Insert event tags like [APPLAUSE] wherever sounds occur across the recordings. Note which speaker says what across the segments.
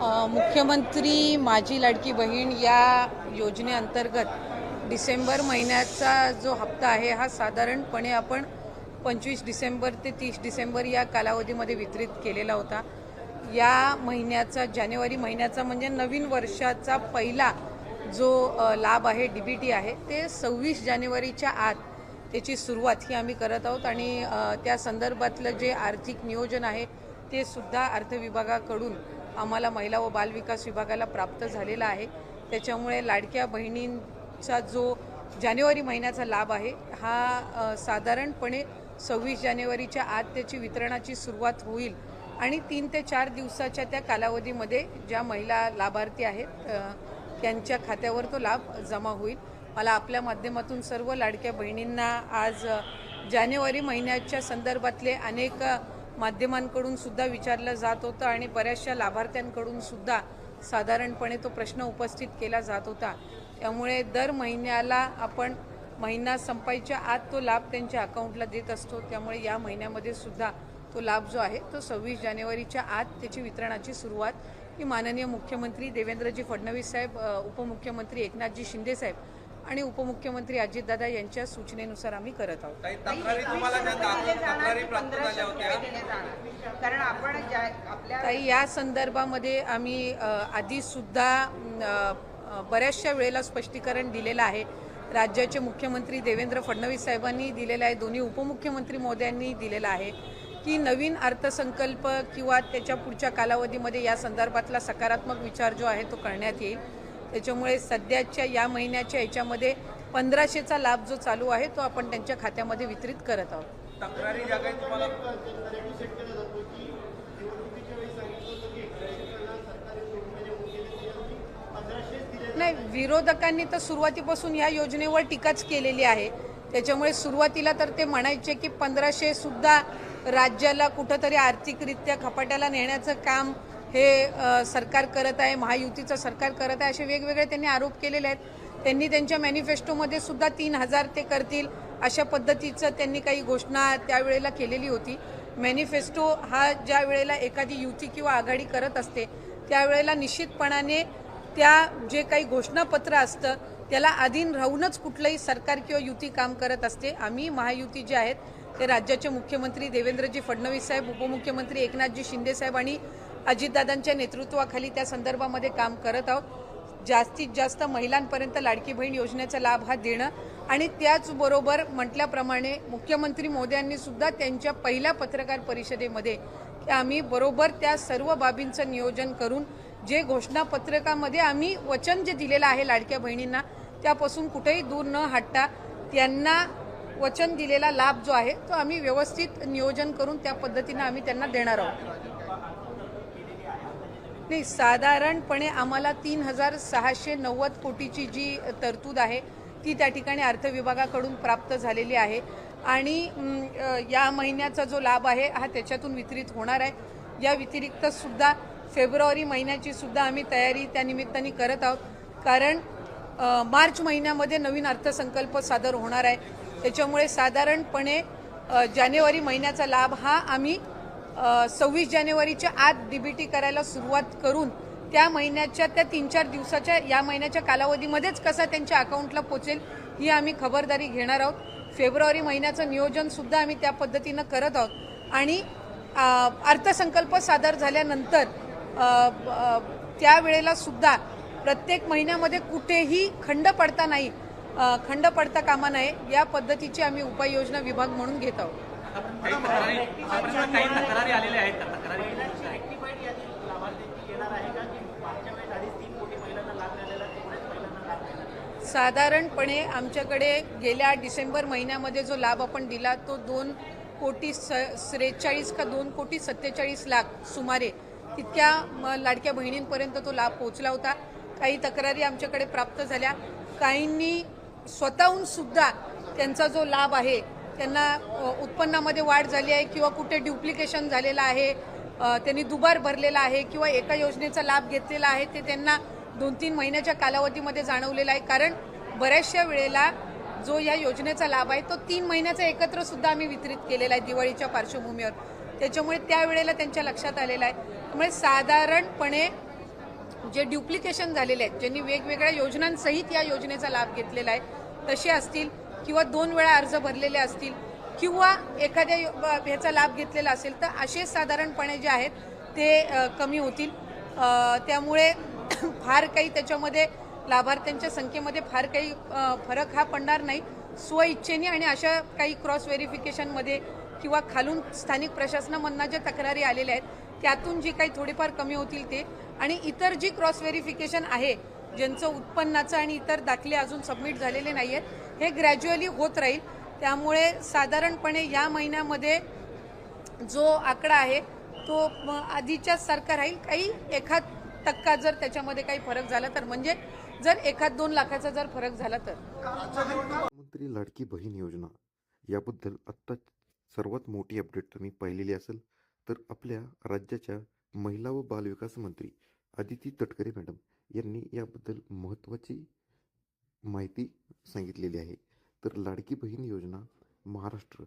Speaker 1: मुख्यमंत्री माझी लाडकी बहीण या योजनेअंतर्गत डिसेंबर महिन्याचा जो हप्ता आहे हा साधारणपणे आपण पंचवीस डिसेंबर ते तीस डिसेंबर या कालावधीमध्ये वितरित केलेला होता. या महिन्याचा जानेवारी महिन्याचा म्हणजे नवीन वर्षाचा पहिला जो लाभ आहे डी बी टी आहे ते सव्वीस जानेवारीच्या आत त्याची सुरुवात ही आम्ही करत आहोत आणि त्या संदर्भातलं जे आर्थिक नियोजन आहे ते सुद्धा अर्थ विभागाकडून आम्हाला महिला व बालविकास विभागाला प्राप्त झालेला आहे. त्याच्यामुळे लाडक्या बहिणींचा जो जानेवारी महिन्याचा लाभ आहे हा साधारणपणे सव्वीस जानेवारीच्या आत त्याची वितरणाची सुरुवात होईल. आणि तीन ते चार दिवसाच्या त्या कालावधीमध्ये ज्या महिला लाभार्थी आहेत त्यांच्या खात्यावर तो लाभ जमा होईल. मला आपल्या माध्यमातून सर्व लाडक्या बहिणींना आज जानेवारी महिन्याच्या संदर्भातले अनेक माध्यमांकडून सुद्धा विचारलं जात होतं आणि बऱ्याचशा लाभार्थ्यांकडून सुद्धा साधारणपणे तो प्रश्न उपस्थित केला जात होता. त्यामुळे दर महिन्याला आपण महिना संपायच्या आत तो लाभ त्यांच्या अकाउंटला देत असतो. त्यामुळे या महिन्यामध्ये सुद्धा तो लाभ जो आहे तो सव्वीस जानेवारीच्या आत त्याची वितरणाची सुरुवात ही माननीय मुख्यमंत्री देवेंद्रजी फडणवीस साहेब उपमुख्यमंत्री एकनाथजी शिंदे साहेब आणि उपमुख्यमंत्री अजितदादा यांच्या सूचनेनुसार आम्ही करत आहोत.
Speaker 2: काही तक्रारी तुम्हाला ज्या दाखल तक्रारी प्राप्त झाल्या होत्या?
Speaker 3: कारण आपण ज्या आपल्या
Speaker 1: ताई या संदर्भामध्ये आम्ही आधीसुद्धा बऱ्याचशा वेळेला स्पष्टीकरण दिलेलं आहे. राज्याचे मुख्यमंत्री देवेंद्र फडणवीस साहेबांनी दिलेलं आहे. दोन्ही उपमुख्यमंत्री मोदयांनी दिलेलं आहे की नवीन अर्थसंकल्प किंवा त्याच्या पुढच्या कालावधीमध्ये या संदर्भातला सकारात्मक विचार जो आहे तो करण्यात येईल. त्याच्यामुळे सध्याच्या या महिन्याच्या याच्यामध्ये पंधराशेचा लाभ जो चालू आहे तो आपण त्यांच्या खात्यामध्ये वितरित करत आहोत.
Speaker 2: तक्रारी ज्या काही तुम्हाला
Speaker 1: नाही विरोधकांनी तर सुरुवातीपासून या योजनेवर टीकाच केलेली आहे. त्याच्यामुळे सुरुवातीला तर ते म्हणायचे की पंधराशे सुद्धा राज्याला कुठंतरी आर्थिकरित्या खपाट्याला नेण्याचं काम हे सरकार करत आहे महायुतीचं सरकार करत आहे असे वेगवेगळे त्यांनी आरोप केलेले आहेत. त्यांनी त्यांच्या मॅनिफेस्टोमध्ये सुद्धा तीन हजार ते करतील अशा पद्धतीचं त्यांनी काही घोषणा त्यावेळेला केलेली होती. मॅनिफेस्टो हा ज्या वेळेला एखादी युती किंवा आघाडी करत असते त्यावेळेला निश्चितपणाने त्या जे काही घोषणापत्र असतं त्याला अधीन राहूनच कुठलंही सरकार किंवा युती काम करत असते. आम्ही महायुती जे आहेत ते राज्याचे मुख्यमंत्री देवेंद्रजी फडणवीस साहेब उपमुख्यमंत्री एकनाथजी शिंदे साहेब आणि अजितदादांच्या नेतृत्वाखाली त्या संदर्भामध्ये काम करत आहोत. जास्तीत जास्त महिलांपर्यंत लाडकी बहीण योजनेचा लाभ हा देणं आणि त्याचबरोबर म्हटल्याप्रमाणे मुख्यमंत्री मोदी सुद्धा त्यांच्या पहिल्या पत्रकार परिषदेमध्ये आम्ही बरोबर त्या सर्व बाबींचं नियोजन करून जे घोषणापत्रकामध्ये आम्ही वचन जे दिलेलं आहे लाडक्या बहिणींना त्यापासून कुठेही दूर न हटता त्यांना वचन दिलेला लाभ जो आहे तो आम्ही व्यवस्थित नियोजन करून त्या पद्धतीनं आम्ही त्यांना देणार आहोत. नाही साधारणपणे आम्हाला तीन हजार सहाशे नव्वद कोटीची जी तरतूद आहे ती त्या ठिकाणी अर्थ विभागाकडून प्राप्त झालेली आहे. आणि या महिन्याचा जो लाभ आहे हा त्याच्यातून वितरित होणार आहे. या व्यतिरिक्त सुद्धा फेब्रुवारी महिन्याची सुद्धा आम्ही तयारी त्या निमित्ताने करत आहोत. कारण मार्च महिन्यामध्ये नवीन अर्थसंकल्प सादर होणार आहे. त्याच्यामुळे साधारणपणे जानेवारी महिन्याचा लाभ हा आम्ही सव्वीस जानेवारीच्या आत डीबीटी करायला सुरुवात करून त्या महिन्याच्या त्या तीन चार दिवसाच्या या महिन्याच्या कालावधीमध्येच कसा त्यांच्या अकाउंटला पोचेल ही आम्ही खबरदारी घेणार आहोत. फेब्रुवारी महिन्याचं नियोजनसुद्धा आम्ही त्या पद्धतीनं करत आहोत. आणि अर्थसंकल्प सादर झाल्यानंतर त्यावेळेलासुद्धा त्यावेळेला सुद्धा प्रत्येक महिन्यामध्ये कुठेही खंड पडता नाही खंड पडता कामा नये या पद्धतीची आम्ही उपाययोजना विभाग म्हणून घेत आहोत.
Speaker 4: काही तक्रारी आतापर्यंत काही तक्रारी आलेल्या आहेत त्या तक्रारी
Speaker 1: साधारणपणे आमच्याकडे गेल्या डिसेंबर महिन्यामध्ये जो लाभ आपण दिला तो दोन कोटी स त्रेचाळीस का दोन कोटी सत्तेचाळीस लाख सुमारे तितक्या म, लाडक्या बहिणींपर्यंत तो लाभ पोहोचला होता. काही तक्रारी आमच्याकडे प्राप्त झाल्या. काहींनी स्वतःहून सुद्धा त्यांचा जो लाभ आहे त्यांना उत्पन्नामध्ये वाढ झाली आहे किंवा कुठे ड्युप्लिकेशन झालेलं आहे त्यांनी दुबार भरलेला आहे किंवा एका योजनेचा लाभ घेतलेला आहे ते त्यांना दोन तीन महिन्याच्या कालावधीमध्ये जाणवलेला आहे. कारण बऱ्याचशा वेळेला जो या योजनेचा लाभ आहे तो तीन महिन्याचा एकत्र सुद्धा आम्ही वितरित केलेला आहे दिवाळीच्या पार्श्वभूमीवर. त्याच्यामुळे त्यावेळेला त्यांच्या लक्षात आलेलं आहे. त्यामुळे साधारणपणे जे ड्युप्लिकेशन झालेले आहेत ज्यांनी वेगवेगळ्या योजनांसहित या योजनेचा लाभ घेतलेला आहे तसे असतील. किंवा दोन वेळा अर्ज भरलेले असतील किंवा एखाद्या ह्याचा लाभ घेतलेला असेल तर असे साधारणपणे जे आहेत ते कमी होतील. त्यामुळे [CLEARS THROAT] फार काही त्याच्यामध्ये लाभार्थ्यांच्या संख्येमध्ये फार काही फरक हा पडणार नाही. स्वइच्छेने आणि अशा काही क्रॉस व्हेरिफिकेशनमध्ये किंवा खालून स्थानिक प्रशासनामधनं ज्या तक्रारी आलेल्या आहेत त्यातून जी काही थोडीफार कमी होतील ते. आणि इतर जी क्रॉस व्हेरिफिकेशन आहे ज्यांचं उत्पन्नाचं आणि इतर दाखले अजून सबमिट झालेले नाही आहेत हे ग्रॅज्युअली होत राहील. त्यामुळे साधारणपणे या महिन्यामध्ये जो आकडा आहे तो आधीच्या आधीच्याच सारखा राहील. काही एखाद टक्का जर त्याच्यामध्ये काही फरक झाला तर म्हणजे जर एखाद दोन लाखाचा जर फरक झाला तर.
Speaker 5: मुख्यमंत्री लाडकी बहीण योजना याबद्दल आत्ता सर्वात मोठी अपडेट तुम्ही पाहिलेली असेल तर आपल्या राज्याच्या महिला व बालविकास मंत्री आदिती तटकरे मॅडम यांनी याबद्दल महत्त्वाची माहिती सांगितलेली आहे. तर लाडकी बहीण योजना महाराष्ट्र.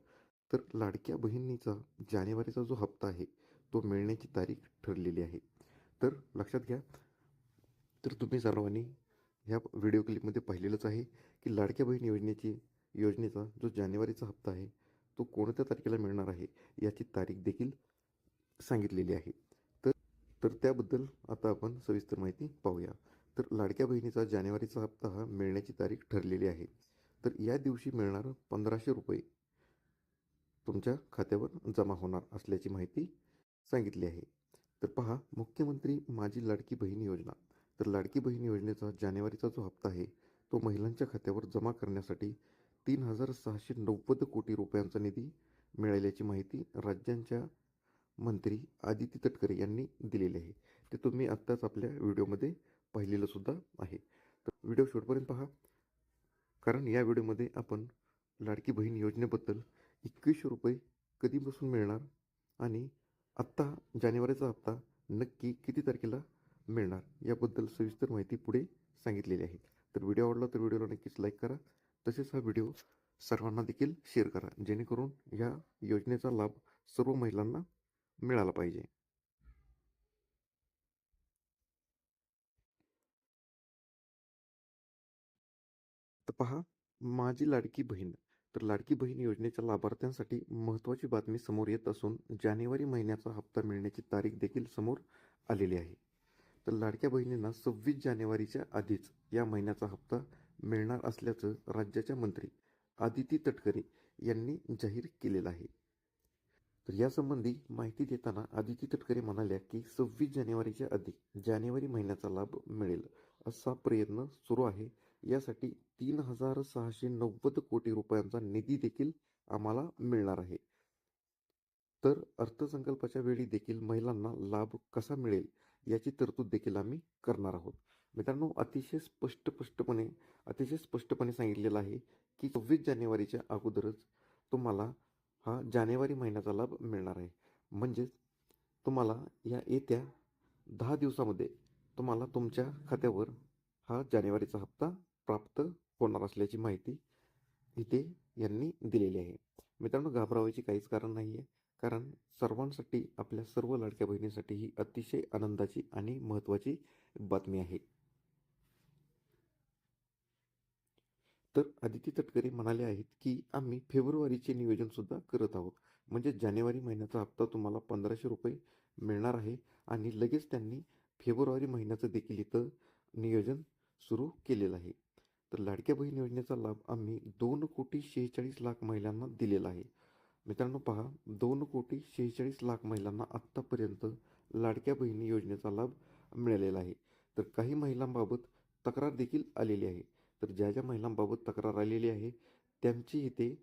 Speaker 5: तर लाडक्या बहिणीचा जानेवारीचा जो हप्ता आहे तो मिळण्याची तारीख ठरलेली आहे. तर लक्षात घ्या तर तुम्ही सर्वांनी ह्या व्हिडिओ क्लिपमध्ये पाहिलेलंच आहे की लाडक्या बहीण योजनेची योजनेचा जो जानेवारीचा हप्ता आहे तो कोणत्या तारखेला मिळणार आहे याची तारीख देखील सांगितलेली आहे. तर त्याबद्दल आता आपण सविस्तर माहिती पाहूया. तर लाडक्या बहिणीचा जानेवारीचा हप्ता हा मिळण्याची तारीख ठरलेली आहे. तर या दिवशी मिळणारं पंधराशे रुपये तुमच्या खात्यावर जमा होणार असल्याची माहिती सांगितली आहे. तर पहा मुख्यमंत्री माझी लाडकी बहीण योजना. तर लाडकी बहीण योजनेचा जानेवारीचा जो हप्ता आहे तो महिलांच्या खात्यावर जमा करण्यासाठी तीन हजार सहाशे नव्वद कोटी रुपयांचा निधी मिळाल्याची माहिती राज्यांच्या मंत्री आदिती तटकरे यांनी दिलेले आहे. ते तुम्ही आत्ताच आपल्या व्हिडिओमध्ये पाहिलेलं सुद्धा आहे. तर व्हिडिओ शेवटपर्यंत पहा. कारण या व्हिडिओमध्ये आपण लाडकी बहीण योजनेबद्दल एकवीसशे रुपये कधीपासून मिळणार आणि आत्ता जानेवारीचा हप्ता नक्की किती तारखेला मिळणार याबद्दल सविस्तर माहिती पुढे सांगितलेली आहे. तर व्हिडिओ आवडला तर व्हिडिओला नक्कीच लाईक करा. तसेच हा व्हिडिओ सर्वांना देखील शेअर करा. जेणेकरून या योजनेचा लाभ सर्व महिलांना मिळाला पाहिजे. तर पहा माझी लाडकी बहीण. तर लाडकी बहीण योजनेच्या लाभार्थ्यांसाठी महत्त्वाची बातमी समोर येत असून जानेवारी महिन्याचा हप्ता मिळण्याची तारीख देखील समोर आलेली आहे. तर लाडक्या बहिणींना सव्वीस जानेवारीच्या आधीच या महिन्याचा हप्ता मिळणार असल्याचं राज्याच्या मंत्री आदिती तटकरे यांनी जाहीर केलेलं आहे. तर यासंबंधी माहिती देताना आदिती तटकरे म्हणाल्या की सव्वीस जानेवारीच्या आधी जानेवारी महिन्याचा लाभ मिळेल असा प्रयत्न सुरू आहे. यासाठी तीन हजार सहाशे नव्वद कोटी रुपयांचा निधी देखील आम्हाला मिळणार आहे. तर अर्थसंकल्पाच्या वेळी देखील महिलांना लाभ कसा मिळेल याची तरतूद देखील आम्ही करणार आहोत. मित्रांनो अतिशय स्पष्ट स्पष्टपणे अतिशय स्पष्टपणे सांगितलेलं आहे की सव्वीस जानेवारीच्या अगोदरच तुम्हाला हा जानेवारी महिन्याचा लाभ मिळणार आहे. म्हणजेच तुम्हाला या येत्या दहा दिवसामध्ये तुम्हाला तुमच्या खात्यावर हा जानेवारीचा हप्ता प्राप्त होणार असल्याची माहिती इथे यांनी दिलेली आहे. मित्रांनो घाबरावायची काहीच कारण नाही आहे कारण सर्वांसाठी आपल्या सर्व लाडक्या बहिणीसाठी ही अतिशय आनंदाची आणि महत्त्वाची बातमी आहे. तर आदिती तटकरे म्हणाले आहेत की आम्ही फेब्रुवारीचे नियोजन सुद्धा करत आहोत. म्हणजे जानेवारी महिन्याचा हप्ता तुम्हाला पंधराशे रुपये मिळणार आहे आणि लगेच त्यांनी फेब्रुवारी महिन्याचं देखील इथं नियोजन सुरू केलेलं आहे. तर लाडक्या बहीण योजनेचा लाभ आम्ही दोन कोटी शेहेचाळीस लाख महिलांना दिलेला आहे. मित्रांनो पहा दोन कोटी शेहेचाळीस लाख महिलांना आत्तापर्यंत लाडक्या बहिणी योजनेचा लाभ मिळालेला आहे. तर काही महिलांबाबत तक्रार देखील आलेली आहे. तर ज्या ज्या महिलांबाबत तक्रार आलेली आहे त्यांची इथे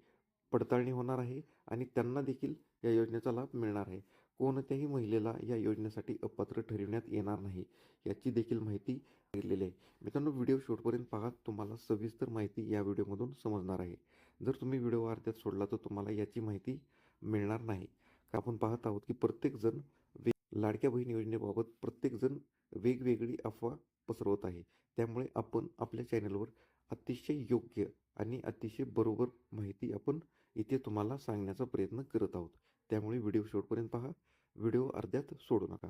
Speaker 5: पडताळणी होणार आहे आणि त्यांना देखील या योजनेचा लाभ मिळणार आहे. कोणत्याही महिलेला या योजनेसाठी अपात्र ठरविण्यात येणार नाही याची देखील माहिती दिलेली आहे. मित्रांनो व्हिडिओ शेवटपर्यंत पाहत तुम्हाला सविस्तर माहिती या व्हिडिओमधून समजणार आहे. जर तुम्ही व्हिडिओ अर्ध्यात सोडला तर तुम्हाला याची माहिती मिळणार नाही. का आपण पाहत आहोत की प्रत्येकजण वे लाडक्या बहीण योजनेबाबत प्रत्येकजण वेगवेगळी अफवा पसरवत आहे. त्यामुळे आपण आपल्या चॅनलवर अतिशय योग्य आणि अतिशय बरोबर माहिती आपण इथे तुम्हाला सांगण्याचा प्रयत्न करत आहोत. त्यामुळे व्हिडिओ शेवटपर्यंत पहा. व्हिडिओ अर्ध्यात सोडू नका.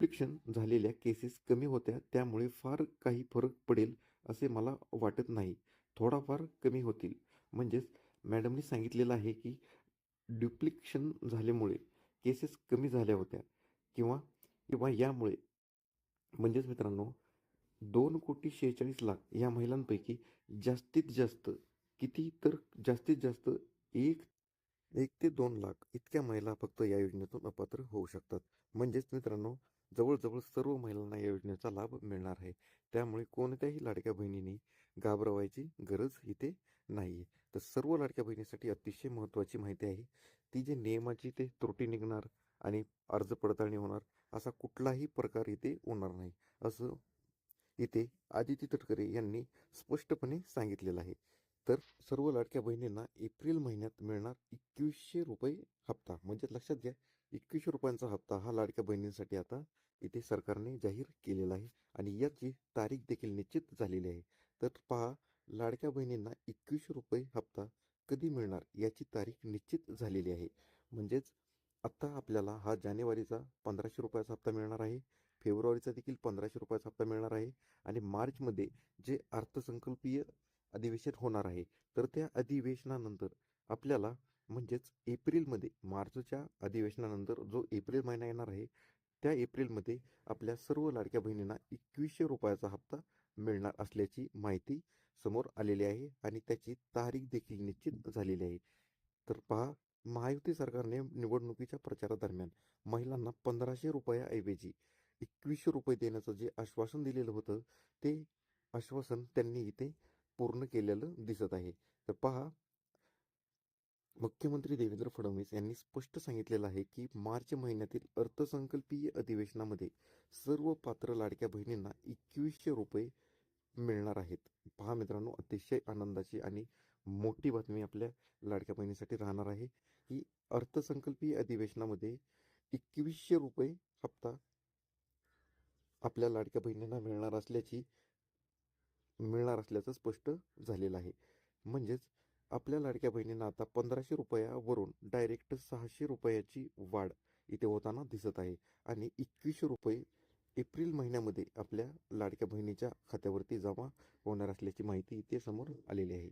Speaker 5: डिप्लिक्शन झालेल्या केसेस कमी होत्या त्यामुळे फार काही फरक पडेल असे मला वाटत नाही. थोडाफार कमी होतील. म्हणजेच मॅडमने सांगितलेलं आहे की ड्युप्लिक्शन झाल्यामुळे केसेस कमी झाल्या होत्या किंवा किंवा यामुळे. म्हणजेच मित्रांनो दोन कोटी शेहेचाळीस लाख या महिलांपैकी जास्तीत जास्त किती तर जास्तीत जास्त एक एक ते दोन लाख इतक्या महिला फक्त या योजनेतून अपात्र होऊ शकतात. म्हणजेच मित्रांनो जवळजवळ सर्व महिलांना या योजनेचा लाभ मिळणार आहे. त्यामुळे कोणत्याही लाडक्या बहिणींनी घाबरवायची गरज इथे नाही आहे तर सर्व लाडक्या बहिणीसाठी अतिशय महत्त्वाची माहिती आहे. ती जे नियमाची ते त्रुटी निघणार आणि अर्ज पडताळणी होणार असा कुठलाही प्रकार इथे होणार नाही. असं इथे आदिती तटकरे यांनी स्पष्टपणे सांगितलेलं आहे. तर सर्व लाडक्या बहिणींना एप्रिल महिन्यात मिळणार एकवीसशे रुपये हप्ता. म्हणजे लक्षात घ्या एकवीसशे रुपयांचा हप्ता हा लाडक्या बहिणींसाठी आता इथे सरकारने जाहीर केलेला आहे आणि याची तारीख देखील निश्चित झालेली आहे. तर पहा लाडक्या बहिणींना एकवीसशे रुपये हप्ता कधी मिळणार याची तारीख निश्चित झालेली आहे. म्हणजेच आत्ता आपल्याला हा जानेवारीचा पंधराशे रुपयाचा हप्ता मिळणार आहे. फेब्रुवारीचा देखील पंधराशे रुपयाचा हप्ता मिळणार आहे आणि मार्चमध्ये जे अर्थसंकल्पीय अधिवेशन होणार आहे तर त्या अधिवेशनानंतर आपल्याला म्हणजेच एप्रिलमध्ये मार्चच्या अधिवेशनानंतर जो एप्रिल महिना येणार आहे त्या एप्रिलमध्ये आपल्या सर्व लाडक्या बहिणींना एकवीसशे रुपयाचा हप्ता मिळणार असल्याची माहिती समोर आलेली आहे आणि त्याची तारीख देखील निश्चित झालेली आहे. तर पहा महायुती सरकारने निवडणुकीच्या प्रचारादरम्यान महिलांना पंधराशे रुपयाऐवजी एकवीसशे रुपये देण्याचं जे आश्वासन दिलेलं होतं ते आश्वासन त्यांनी इथे पूर्ण केलेलं दिसत आहे. तर पहा मुख्यमंत्री देवेंद्र फडणवीस यांनी स्पष्ट सांगितलेलं आहे की मार्च महिन्यातील अर्थसंकल्पीय अधिवेशनामध्ये सर्व पात्र लाडक्या बहिणींना एकवीसशे रुपये मिळणार आहेत. पहा मित्रांनो अतिशय आनंदाची आणि मोठी बातमी आपल्या लाडक्या बहिणीसाठी राहणार आहे. की अर्थसंकल्पीय अधिवेशनामध्ये एकवीसशे रुपये हप्ता आपल्या लाडक्या बहिणींना मिळणार असल्याची मिळणार असल्याचं स्पष्ट झालेलं आहे. म्हणजेच आपल्या लाडक्या बहिणींना आता पंधराशे रुपयावरून डायरेक्ट सहाशे रुपयाची वाढ इथे होताना दिसत आहे. आणि एकवीसशे रुपये एप्रिल महिन्यामध्ये आपल्या लाडक्या बहिणीच्या खात्यावरती जमा होणार असल्याची माहिती इथे समोर आलेली आहे.